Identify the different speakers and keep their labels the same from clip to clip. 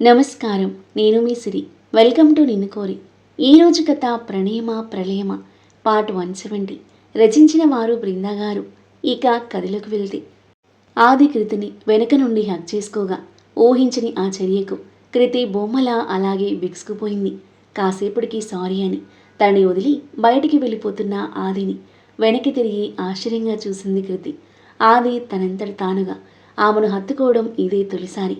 Speaker 1: నమస్కారం. నేను మీ సిరి. Welcome to నిన్ను కోరి. ఈరోజు కథ ప్రణేమ ప్రళయమ పార్ట్ వన్ సెవెంటీ. రచించిన వారు బృందా గారు. ఇక కథలోకి వెళ్తే. ఆది కృతిని వెనక నుండి హక్ చేసుకోగా ఊహించని ఆ చర్యకు కృతి బొమ్మలా అలాగే బిగుసుకుపోయింది కాసేపటికి సారీ అని తనని వదిలి బయటికి వెళ్ళిపోతున్న ఆదిని వెనక్కి తిరిగి ఆశ్చర్యంగా చూసింది కృతి. ఆది తనంతట తానుగా ఆమెను హత్తుకోవడం ఇదే తొలిసారి.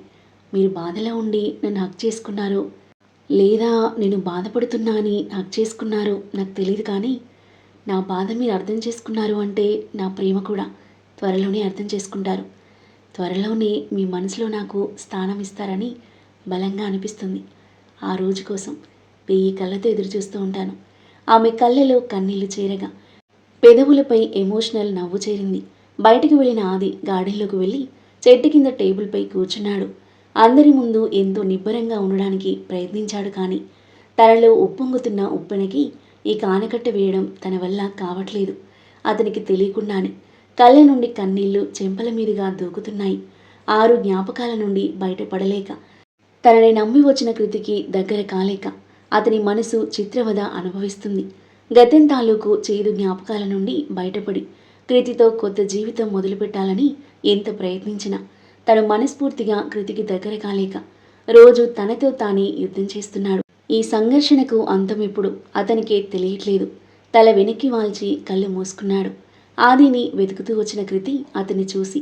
Speaker 1: మీరు బాధలో ఉండి నన్ను హక్ చేసుకున్నారు. లేదా నేను బాధపడుతున్నా అని హక్ చేసుకున్నారు. నాకు తెలియదు కానీ నా బాధ మీరు అర్థం చేసుకున్నారు అంటే నా ప్రేమ కూడా త్వరలోనే అర్థం చేసుకుంటారు. త్వరలోనే మీ మనసులో నాకు స్థానం ఇస్తారని బలంగా అనిపిస్తుంది. ఆ రోజు కోసం వెయ్యి కళ్ళతో ఎదురు చూస్తూ ఉంటాను. ఆమె కళ్ళలో కన్నీళ్ళు చేరగా పెదవులపై ఎమోషనల్ నవ్వు చేరింది. బయటికి వెళ్ళిన ఆది గార్డెన్లోకి వెళ్ళి చెట్టు కింద టేబుల్పై కూర్చున్నాడు. అందరి ముందు ఎంతో నిబ్బరంగా ఉండడానికి ప్రయత్నించాడు కానీ తనలో ఉప్పొంగుతున్న ఉప్పెనకి ఈ కానకట్ట వేయడం తన వల్ల కావట్లేదు. అతనికి తెలియకుండానే కళ్ళ నుండి కన్నీళ్ళు చెంపల మీదుగా దూకుతున్నాయి. ఆరు జ్ఞాపకాల నుండి బయటపడలేక తనని నమ్మి వచ్చిన కృతికి దగ్గర కాలేక అతని మనసు చిత్రవద అనుభవిస్తుంది. గతం తాలూకు చేదు జ్ఞాపకాల నుండి బయటపడి కృతితో కొత్త జీవితం మొదలుపెట్టాలని ఎంత ప్రయత్నించినా తను మనస్ఫూర్తిగా కృతికి దగ్గర కాలేక రోజు తనతో తానే యుద్ధం చేస్తున్నాడు. ఈ సంఘర్షణకు అంతం ఇప్పుడు అతనికే తెలియట్లేదు. తల వెనక్కి వాల్చి కళ్ళు మూసుకున్నాడు. ఆదిని వెతుకుతూ వచ్చిన కృతి అతన్ని చూసి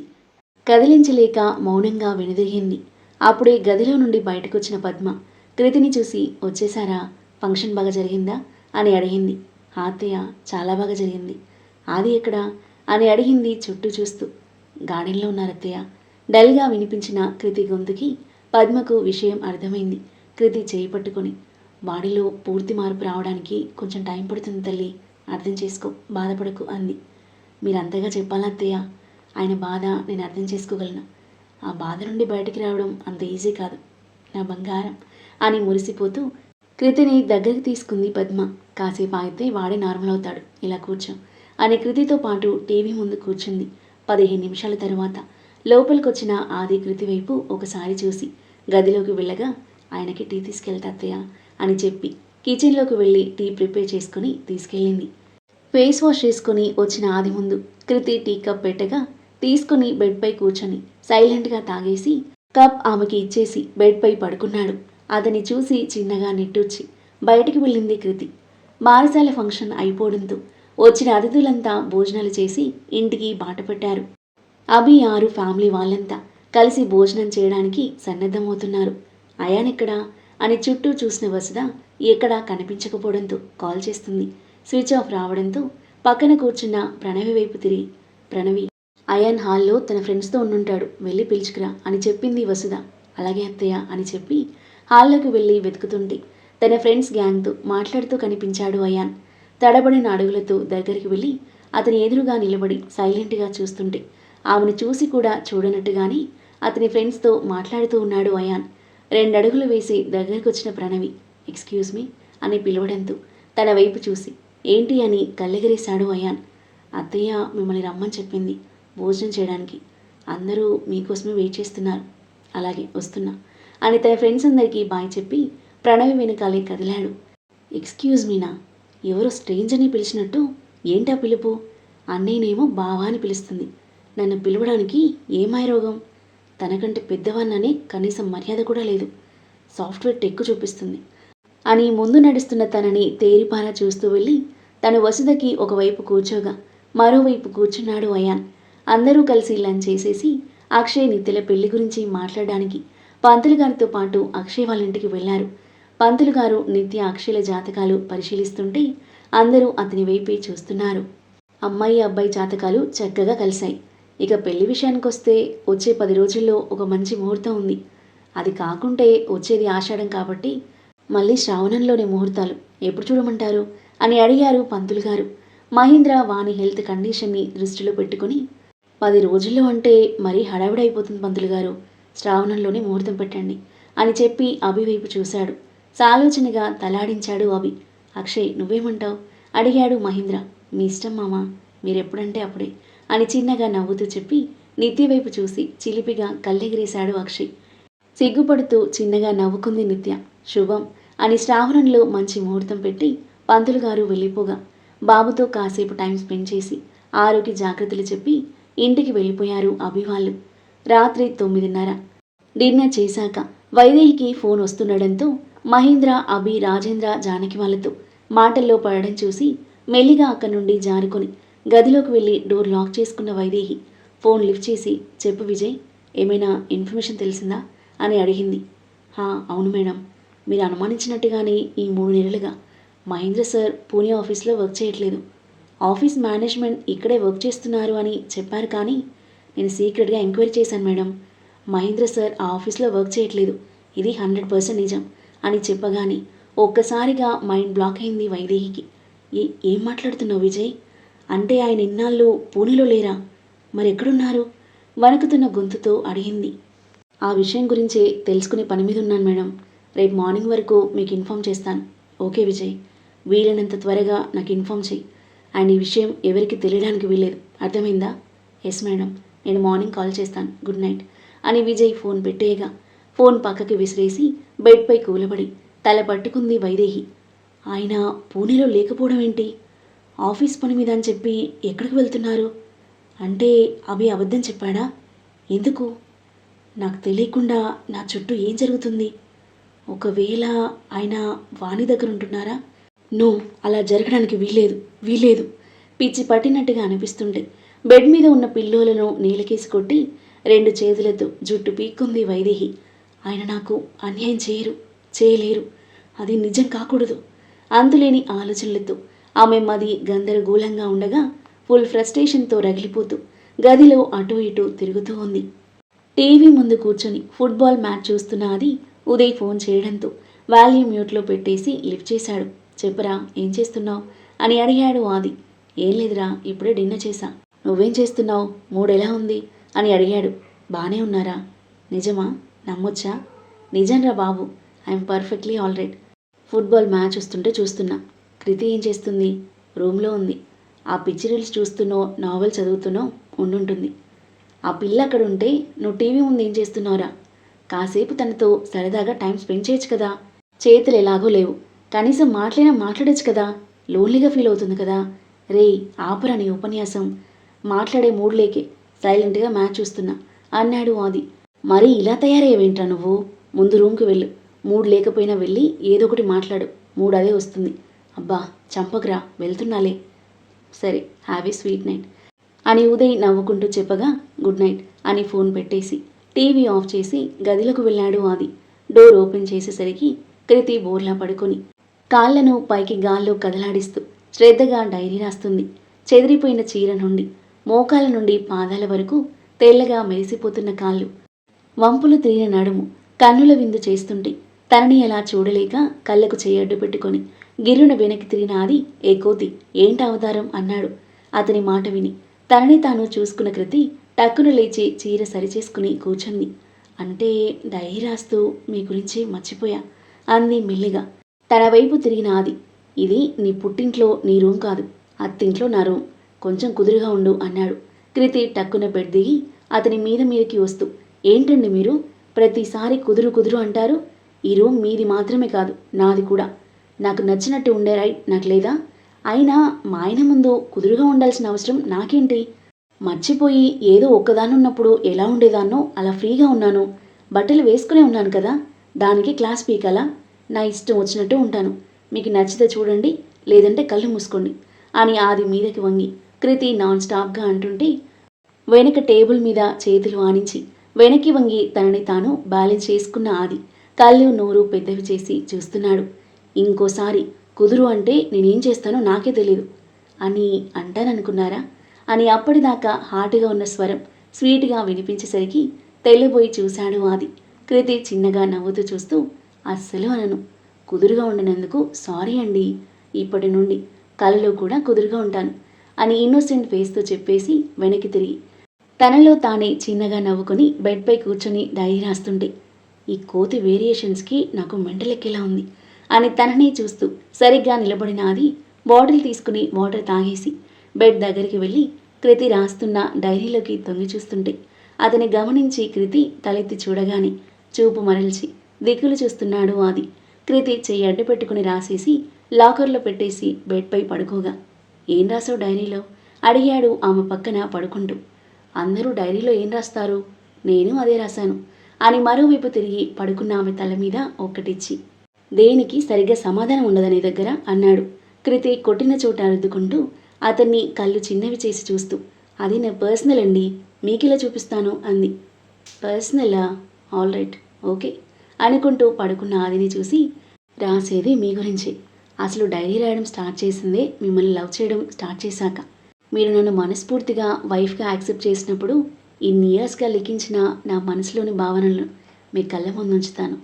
Speaker 1: కదిలించలేక మౌనంగా వెనుదిరిగింది. అప్పుడే గదిలో నుండి బయటకొచ్చిన పద్మ కృతిని చూసి వచ్చేసారా? ఫంక్షన్ బాగా జరిగిందా? అని అడిగింది. ఆతయ్య చాలా బాగా జరిగింది. ఆది ఎక్కడా? అని అడిగింది చుట్టూ చూస్తూ. గార్డెన్లో ఉన్నారత్తయ్య. డల్గా వినిపించిన కృతి గొంతుకి పద్మకు విషయం అర్థమైంది. కృతి చేయి పట్టుకొని బాడీలో పూర్తి మార్పు రావడానికి కొంచెం టైం పడుతుంది తల్లి అర్థం చేసుకో బాధపడకు అంది. మీరంతగా చెప్పాలా అత్తయ్య? ఆయన బాధ నేను అర్థం చేసుకోగలను. ఆ బాధ నుండి బయటికి రావడం అంత ఈజీ కాదు. నా బంగారం అని మురిసిపోతూ కృతిని దగ్గరికి తీసుకుంది పద్మ. కాసేపు ఆగితే వాడే నార్మల్ అవుతాడు. ఇలా కూర్చో అని కృతితో పాటు టీవీ ముందు కూర్చుంది. పదిహేను నిమిషాల తర్వాత లోపలికొచ్చిన ఆది కృతి వైపు ఒకసారి చూసి గదిలోకి వెళ్ళగా ఆయనకి టీ తీసుకెళ్తా అత్తయ్య అని చెప్పి కిచెన్లోకి వెళ్ళి టీ ప్రిపేర్ చేసుకుని తీసుకెళ్ళింది. ఫేస్ వాష్ చేసుకుని వచ్చిన ఆది ముందు కృతి టీ కప్ పెట్టగా తీసుకుని బెడ్పై కూర్చొని సైలెంట్గా తాగేసి కప్ ఆమెకి ఇచ్చేసి బెడ్పై పడుకున్నాడు. అతని చూసి చిన్నగా నిట్టూర్చి బయటికి వెళ్ళింది కృతి. బారసాల ఫంక్షన్ అయిపోవడంతో వచ్చిన అతిథులంతా భోజనాలు చేసి ఇంటికి బాట పెట్టారు. అభి ఆరు ఫ్యామిలీ వాళ్ళంతా కలిసి భోజనం చేయడానికి సన్నద్ధమవుతున్నారు. అయానెక్కడా అని చుట్టూ చూసిన వసుద ఎక్కడా కనిపించకపోవడంతో కాల్ చేస్తుంది. స్విచ్ ఆఫ్ రావడంతో పక్కన కూర్చున్న ప్రణవి వైపు తిరిగి ప్రణవి అయాన్ హాల్లో తన ఫ్రెండ్స్తో ఉండుంటాడు వెళ్ళి పిలుచుకురా అని చెప్పింది వసుద అలాగే అత్తయ్య అని చెప్పి హాల్లోకి వెళ్ళి వెతుకుతుంటే తన ఫ్రెండ్స్ గ్యాంగ్తో మాట్లాడుతూ కనిపించాడు అయాన్. తడబడిన అడుగులతో దగ్గరికి వెళ్ళి అతని ఎదురుగా నిలబడి సైలెంట్గా చూస్తుంటే ఆమెను చూసి కూడా చూడనట్టుగాని అతని ఫ్రెండ్స్తో మాట్లాడుతూ ఉన్నాడు అయాన్. రెండడుగులు వేసి దగ్గరికి వచ్చిన ప్రణవి ఎక్స్క్యూజ్ మీ అని పిలవడంతో తన వైపు చూసి ఏంటి అని కళ్ళెగరేశాడు అయాన్. అత్తయ్య మిమ్మల్ని రమ్మని చెప్పింది భోజనం చేయడానికి. అందరూ మీకోసమే వెయిట్ చేస్తున్నారు. అలాగే వస్తున్నా అని తన ఫ్రెండ్స్ అందరికీ బాయ్ చెప్పి ప్రణవి వెనకాలే కదిలాడు. ఎక్స్క్యూజ్ మీనా? ఎవరో స్ట్రేంజర్ని పిలిచినట్టు ఏంటా పిలుపు? అన్నయ్యనేమో బావా అని పిలుస్తుంది. నన్ను పిలవడానికి ఏమాయ రోగం? తనకంటే పెద్దవాన్నని కనీసం మర్యాద కూడా లేదు. సాఫ్ట్వేర్ టెక్కు చూపిస్తుంది. అని ముందు నడుస్తున్న తనని తేరిపారా చూస్తూ వెళ్ళి తన వసుదకి ఒకవైపు కూర్చోగా మరోవైపు కూర్చున్నాడు అయాన్. అందరూ కలిసి లంచ్ చేసేసి అక్షయ్ నిత్యల పెళ్ళి గురించి మాట్లాడడానికి పంతులు గారితో పాటు అక్షయ్ వాళ్ళ ఇంటికి వెళ్ళారు. పంతులు గారు నిత్య అక్షయల జాతకాలు పరిశీలిస్తుంటే అందరూ అతని వైపే చూస్తున్నారు. అమ్మాయి అబ్బాయి జాతకాలు చక్కగా కలిశాయి. ఇక పెళ్ళి విషయానికి వస్తే వచ్చే పది రోజుల్లో ఒక మంచి ముహూర్తం ఉంది. అది కాకుంటే వచ్చేది ఆషాఢం కాబట్టి మళ్ళీ శ్రావణంలోని ముహూర్తాలు. ఎప్పుడు చూడమంటారు? అని అడిగారు పంతులు గారు. మహేంద్ర వాని హెల్త్ కండిషన్ని దృష్టిలో పెట్టుకుని పది రోజుల్లో అంటే మరీ హడావిడైపోతుంది పంతులు గారు. శ్రావణంలోనే ముహూర్తం పెట్టండి అని చెప్పి అభి వైపు చూశాడు. సాలోచనగా తలాడించాడు అభి. అక్షయ్ నువ్వేమంటావు? అడిగాడు మహేంద్ర. మీ ఇష్టం మామ. మీరెప్పుడంటే అప్పుడే. అని చిన్నగా నవ్వుతూ చెప్పి నిత్య వైపు చూసి చిలిపిగా కళ్ళెగిరేశాడు అక్షయ్. సిగ్గుపడుతూ చిన్నగా నవ్వుకుంది నిత్య. శుభం అని శ్రావణంలో మంచి ముహూర్తం పెట్టి పంతులు గారు వెళ్ళిపోగా బాబుతో కాసేపు టైం స్పెండ్ చేసి ఆరోగ్య జాగ్రత్తలు చెప్పి ఇంటికి వెళ్ళిపోయారు అభివాళ్ళు రాత్రి తొమ్మిదిన్నర. డిన్నర్ చేశాక వైదేహికి ఫోన్ వస్తుండడంతో మహేంద్ర అభి రాజేంద్ర జానకి వాళ్ళతో మాటల్లో పడడం చూసి మెల్లిగా అక్కడి నుండి జారుకొని గదిలోకి వెళ్ళి డోర్ లాక్ చేసుకున్న వైదేహి ఫోన్ లిఫ్ట్ చేసి చెప్పు విజయ్ ఏమైనా ఇన్ఫర్మేషన్ తెలిసిందా? అని అడిగింది. హా అవును మేడం. మీరు అనుమానించినట్టుగానే ఈ మూడు నెలలుగా మహేంద్ర సార్ పూణే ఆఫీస్లో వర్క్ చేయట్లేదు. ఆఫీస్ మేనేజ్మెంట్ ఇక్కడే వర్క్ చేస్తున్నారు అని చెప్పారు కానీ నేను సీక్రెట్గా ఎంక్వైరీ చేశాను మేడం. మహేంద్ర సార్ ఆ ఆఫీస్లో వర్క్ చేయట్లేదు. ఇది హండ్రెడ్ పర్సెంట్ నిజం అని చెప్పగానే ఒక్కసారిగా మైండ్ బ్లాక్ అయింది వైదేహికి. ఏ ఏం మాట్లాడుతున్నావు విజయ్? అంటే ఆయన ఇన్నాళ్ళు పూణేలో లేరా? మరి ఎక్కడున్నారు వణుకుతున్న గొంతుతో అడిగింది. ఆ విషయం గురించే తెలుసుకునే పని మీద ఉన్నాను మేడం. రేపు మార్నింగ్ వరకు మీకు ఇన్ఫామ్ చేస్తాను. ఓకే విజయ్. వీలైనంత త్వరగా నాకు ఇన్ఫామ్ చేయి అండ్ ఈ విషయం ఎవరికి తెలియడానికి వీలేదు అర్థమైందా? Yes madam. నేను మార్నింగ్ కాల్ చేస్తాను. గుడ్ నైట్ అని విజయ్ ఫోన్ పెట్టేయగా ఫోన్ పక్కకి విసిరేసి బెడ్పై కూలబడి తల పట్టుకుంది వైదేహి. ఆయన పూణేలో లేకపోవడం ఏంటి? ఆఫీస్ పని మీద అని చెప్పి ఎక్కడికి వెళ్తున్నారు? అంటే అవి అబద్ధం చెప్పాడా? ఎందుకు? నాకు తెలియకుండా నా చుట్టూ ఏం జరుగుతుంది? ఒకవేళ ఆయన వాణి దగ్గర ఉంటున్నారా? నో అలా జరగడానికి వీలేదు వీలేదు పిచ్చి పట్టినట్టుగా అనిపిస్తుండే. బెడ్ మీద ఉన్న పిల్లోలను నీలకేసి కొట్టి రెండు చేతులతో జుట్టు పీక్కుంది వైదేహి. ఆయన నాకు అన్యాయం చేయరు చేయలేరు. అది నిజం కాకూడదు. అంతులేని ఆలోచనలతో ఆమె మది గందరగోళంగా ఉండగా ఫుల్ ఫ్రస్ట్రేషన్తో రగిలిపోతూ గదిలో అటు ఇటు తిరుగుతూ ఉంది. టీవీ ముందు కూర్చొని ఫుట్బాల్ మ్యాచ్ చూస్తున్న అది ఉదయ్ ఫోన్ చేయడంతో వాల్యూమ్ మ్యూట్లో పెట్టేసి లిఫ్ట్ చేశాడు. చెప్పరా ఏం చేస్తున్నావు? అని అడిగాడు ఆది. ఏం లేదురా ఇప్పుడే డిన్నర్ చేశా. నువ్వేం చేస్తున్నావు? మూడెలా ఉంది? అని అడిగాడు. బానే ఉన్నారా? నిజమా? నమ్మొచ్చా? నిజంరా బాబు I'm perfectly all right. Football match వస్తుంటే చూస్తున్నా. కృతి ఏం చేస్తుంది? రూమ్లో ఉంది. ఆ పిచ్చి రీల్స్ చూస్తున్నో నావెల్ చదువుతున్నో ఉండుంటుంది. ఆ పిల్ల అక్కడ ఉంటే నువ్వు టీవీ ముందు ఏం చేస్తున్నావురా? కాసేపు తనతో సరదాగా టైం స్పెండ్ చేయొచ్చు కదా? చేతులు ఎలాగో లేవు. కనీసం మాట్లాడినా మాట్లాడొచ్చు కదా? లోన్లీగా ఫీల్ అవుతుంది కదా? రే ఆపరా నీ ఉపన్యాసం. మాట్లాడే మూడు లేకే సైలెంట్గా మ్యాచ్ చూస్తున్నా. అన్నాడు ఆది. మరి ఇలా తయారయ్యేవేంట్రా నువ్వు? ముందు రూమ్కి వెళ్ళు. మూడు లేకపోయినా వెళ్ళి ఏదో ఒకటి మాట్లాడు. మూడు అదే వస్తుంది. అబ్బా చంపకురా వెళ్తున్నాలే. సరే హ్యావ్ ఏ స్వీట్ నైట్ అని ఉదయ్ నవ్వుకుంటూ చెప్పగా గుడ్ నైట్ అని ఫోన్ పెట్టేసి టీవీ ఆఫ్ చేసి గదిలోకి వెళ్ళాడు ఆది. డోర్ ఓపెన్ చేసేసరికి కృతి బోర్లా పడుకొని కాళ్ళను పైకి గాల్లో కదలాడిస్తూ శ్రద్ధగా డైరీ రాస్తుంది. చెదిరిపోయిన చీర నుండి మోకాల నుండి పాదాల వరకు తెల్లగా మెరిసిపోతున్న కాళ్ళు. వంపులు తిరిగిన నడుము కన్నుల విందు చేస్తుంటే తనని ఎలా చూడలేక కళ్ళకు చేయడ్డు పెట్టుకొని గిర్రున వెనక్కి తిరిగిన ఆది ఏ కోతి ఏంటి అవతారం? అన్నాడు. అతని మాట విని తనని తాను చూసుకున్న కృతి టక్కున లేచి చీర సరిచేసుకుని కూర్చుంది. అంటే డైరీ రాస్తూ మీ గురించి మర్చిపోయా అంది మెల్లిగా. తన వైపు తిరిగిన ఆది ఇది నీ పుట్టింట్లో నీ రూమ్ కాదు అత్తింట్లో నా రూమ్. కొంచెం కుదురుగా ఉండు అన్నాడు. కృతి టక్కున బెడ్ దిగి అతని మీద మీదకి వస్తూ ఏంటండి మీరు? ప్రతిసారి కుదురు కుదురు అంటారు. ఈ రూమ్ మీది మాత్రమే కాదు నాది కూడా. నాకు నచ్చినట్టు ఉండే రైట్ నాకు లేదా? అయినా మా ఆయన ముందు కుదురుగా ఉండాల్సిన అవసరం నాకేంటి? మర్చిపోయి ఏదో ఒక్కదానున్నప్పుడు ఎలా ఉండేదాన్నో అలా ఫ్రీగా ఉన్నాను. బట్టలు వేసుకునే ఉన్నాను కదా? దానికి క్లాస్ పీకాలా? నా ఇష్టం వచ్చినట్టు ఉంటాను. మీకు నచ్చితే చూడండి లేదంటే కళ్ళు మూసుకోండి అని ఆది మీదకి వంగి కృతి నాన్ స్టాప్గా అంటుంటే వెనక టేబుల్ మీద చేతులు ఆనించి వెనక్కి వంగి తనని తాను బ్యాలెన్స్ చేసుకున్న ఆది కళ్ళు నోరు పెద్దవి చేసి చూస్తున్నాడు. ఇంకోసారి కుదురు అంటే నేనేం చేస్తానో నాకే తెలియదు అని అంటాననుకున్నారా? అని అప్పటిదాకా హాటుగా ఉన్న స్వరం స్వీట్గా వినిపించేసరికి తెల్లబోయి చూశాడు ఆది. కృతి చిన్నగా నవ్వుతూ చూస్తూ అస్సలు అనను. కుదురుగా ఉండినందుకు సారీ అండి. ఇప్పటి నుండి కలలో కూడా కుదురుగా ఉంటాను అని ఇన్నోసెంట్ ఫేస్తో చెప్పేసి వెనక్కి తిరిగి తనలో తానే చిన్నగా నవ్వుకొని బెడ్పై కూర్చొని డైరీ రాస్తుంటే ఈ కోతి వేరియేషన్స్కి నాకు మెంటలెక్కేలా ఉంది. అని తననే చూస్తూ సరిగ్గా నిలబడిన అది బాటిల్ తీసుకుని వాటర్ తాగేసి బెడ్ దగ్గరికి వెళ్ళి కృతి రాస్తున్న డైరీలోకి తొంగి చూస్తుంటే అతని గమనించి కృతి తలెత్తి చూడగానే చూపు మరల్చి దిక్కులు చూస్తున్నాడు ఆది. కృతి చెయ్యి అడ్డు పెట్టుకుని రాసేసి లాకర్లో పెట్టేసి బెడ్పై పడుకోగా. ఏం రాసావు డైరీలో? అడిగాడు ఆమె పక్కన పడుకుంటూ. అందరూ డైరీలో ఏం రాస్తారు? నేను అదే రాశాను అని మరోవైపు తిరిగి పడుకున్న ఆమె తల మీద ఒక్కటిచ్చి దేనికి సరిగ్గా సమాధానం ఉండదని దగ్గర అన్నాడు. కృతి కొట్టిన చోట అరుద్దుకుంటూ అతన్ని కళ్ళు చిన్నవి చేసి చూస్తూ అది నా పర్సనల్ అండి మీకిలా చూపిస్తాను అంది. పర్సనలా? ఆల్ రైట్ ఓకే అనుకుంటూ పడుకున్న ఆదిని చూసి రాసేది మీ గురించి. అసలు డైరీ రాయడం స్టార్ట్ చేసిందే మిమ్మల్ని లవ్ చేయడం స్టార్ట్ చేశాక. మీరు నన్ను మనస్ఫూర్తిగా వైఫ్గా యాక్సెప్ట్ చేసినప్పుడు ఇన్ని ఇయర్స్గా లిఖించిన నా మనసులోని భావనలను మీ కళ్ళ ముందు ఉంచుతాను.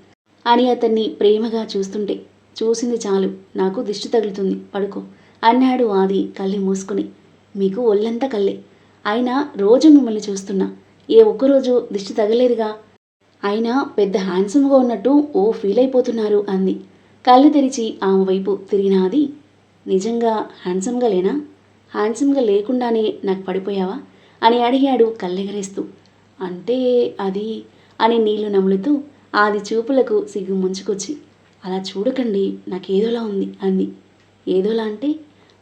Speaker 1: అని అతన్ని ప్రేమగా చూస్తుంటే చూసింది చాలు. నాకు దిష్టి తగులుతుంది. పడుకో. అన్నాడు ఆది కళ్ళు మూసుకుని. మీకు ఒళ్ళంతా కళ్ళే. అయినా రోజు మిమ్మల్ని చూస్తున్నా. ఏ ఒక్కరోజు దిష్టి తగలేదుగా. అయినా పెద్ద హ్యాండ్సమ్గా ఉన్నట్టు ఓ ఫీల్ అయిపోతున్నారు అంది. కళ్ళు తెరిచి ఆమె వైపు తిరిగినాది నిజంగా హ్యాండ్సమ్గా లేనా? హ్యాండ్సమ్గా లేకుండానే నాకు పడిపోయావా? అని అడిగాడు కళ్ళెగరేస్తూ. అంటే అది అని నీళ్ళు నములుతూ ఆది చూపులకు సిగ్గు ముంచుకొచ్చి అలా చూడకండి నాకేదోలా ఉంది అంది. ఏదోలా అంటే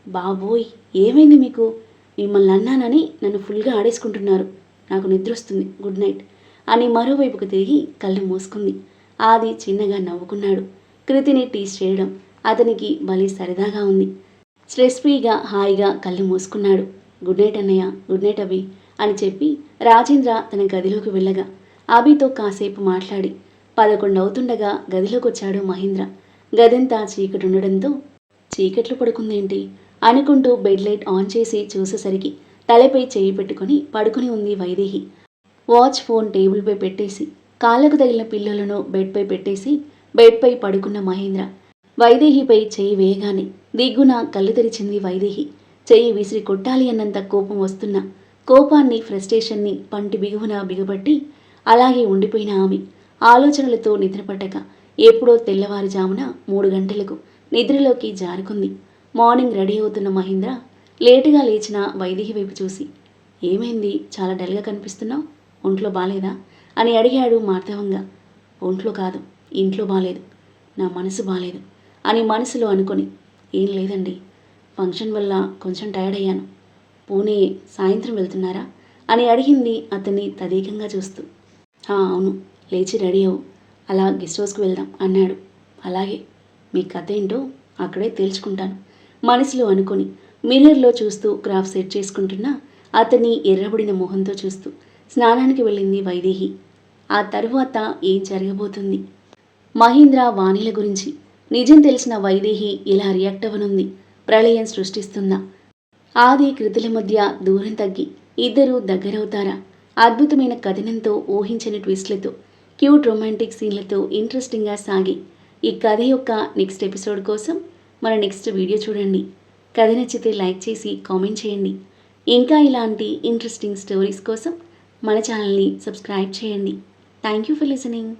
Speaker 1: బాబోయ్ ఏమైంది మీకు? మిమ్మల్ని అన్నానని నన్ను ఫుల్గా ఆడేసుకుంటున్నారు. నాకు నిద్ర వస్తుంది గుడ్ నైట్ అని మరోవైపుకు తిరిగి కళ్ళు మూసుకుంది. ఆది చిన్నగా నవ్వుకున్నాడు. కృతిని టీస్ చేయడం అతనికి భలే సరదాగా ఉంది. స్ట్రెస్ ఫ్రీగా హాయిగా కళ్ళు మూసుకున్నాడు. గుడ్ నైట్ అన్నయ్య గుడ్ నైట్ అభి అని చెప్పి రాజేంద్ర తన గదిలోకి వెళ్ళగా అభితో కాసేపు మాట్లాడి పదకొండు అవుతుండగా గదిలోకి వచ్చాడు మహేంద్ర. గదంతా చీకటి ఉండడంతో చీకట్లు పడుకుందేంటి? అనుకుంటూ బెడ్ లైట్ ఆన్ చేసి చూసేసరికి తలపై చేయి పెట్టుకుని పడుకుని ఉంది వైదేహి. వాచ్ ఫోన్ టేబుల్పై పెట్టేసి కాళ్ళకు తగిలిన పిల్లలను బెడ్పై పెట్టేసి బెడ్పై పడుకున్న మహేంద్ర. వైదేహిపై చేయి వేయగానే దిగ్గున కళ్ళు తెరిచింది వైదేహి. చెయ్యి విసిరి కొట్టాలి అన్నంత కోపం వస్తున్న కోపాన్ని ఫ్రస్ట్రేషన్ని పంటి బిగువున బిగబట్టి అలాగే ఉండిపోయిన ఆమె. ఆలోచనలతో నిద్రపట్టక ఎప్పుడో తెల్లవారుజామున మూడు గంటలకు నిద్రలోకి జారుకుంది. మార్నింగ్ రెడీ అవుతున్న మహేంద్ర లేటుగా లేచిన వైదిహి వైపు చూసి ఏమైంది? చాలా డల్గా కనిపిస్తున్నావు. ఒంట్లో బాలేదా? అని అడిగాడు మార్ధవంగా ఒంట్లో కాదు ఇంట్లో బాలేదు. నా మనసు బాలేదు అని మనసులో అనుకొని ఏం లేదండి. ఫంక్షన్ వల్ల కొంచెం టైర్డ్ అయ్యాను పూణే సాయంత్రం వెళ్తున్నారా? అని అడిగింది అతన్ని తదేకంగా చూస్తూ. అవును. లేచి రెడీ అవు అలా గెస్ట్ హౌస్కి వెళ్దాం అన్నాడు. అలాగే మీ కథ ఏంటో అక్కడే తేల్చుకుంటాను. మనసులో అనుకొని మిర్రర్లో చూస్తూ క్రాఫ్ సెట్ చేసుకుంటున్న అతన్ని ఎర్రబడిన మొహంతో చూస్తూ స్నానానికి వెళ్ళింది వైదేహి. ఆ తరువాత ఏం జరగబోతుంది? మహీంద్ర వాణిల గురించి నిజం తెలిసిన వైదేహి ఇలా రియాక్ట్ అవ్వనుంది. ప్రళయం సృష్టిస్తుందా ఆది కృతుల మధ్య దూరం తగ్గి ఇద్దరూ దగ్గరవుతారా? అద్భుతమైన కథనంతో ఊహించని ట్విస్ట్లతో క్యూట్ రొమాంటిక్ సీన్లతో ఇంట్రెస్టింగ్గా సాగి ఈ కథ యొక్క నెక్స్ట్ ఎపిసోడ్ కోసం మన నెక్స్ట్ వీడియో చూడండి. కథ నచ్చితే లైక్ చేసి కామెంట్ చేయండి. ఇంకా ఇలాంటి ఇంట్రెస్టింగ్ స్టోరీస్ కోసం మన ఛానల్ని సబ్స్క్రైబ్ చేయండి. Thank you for listening.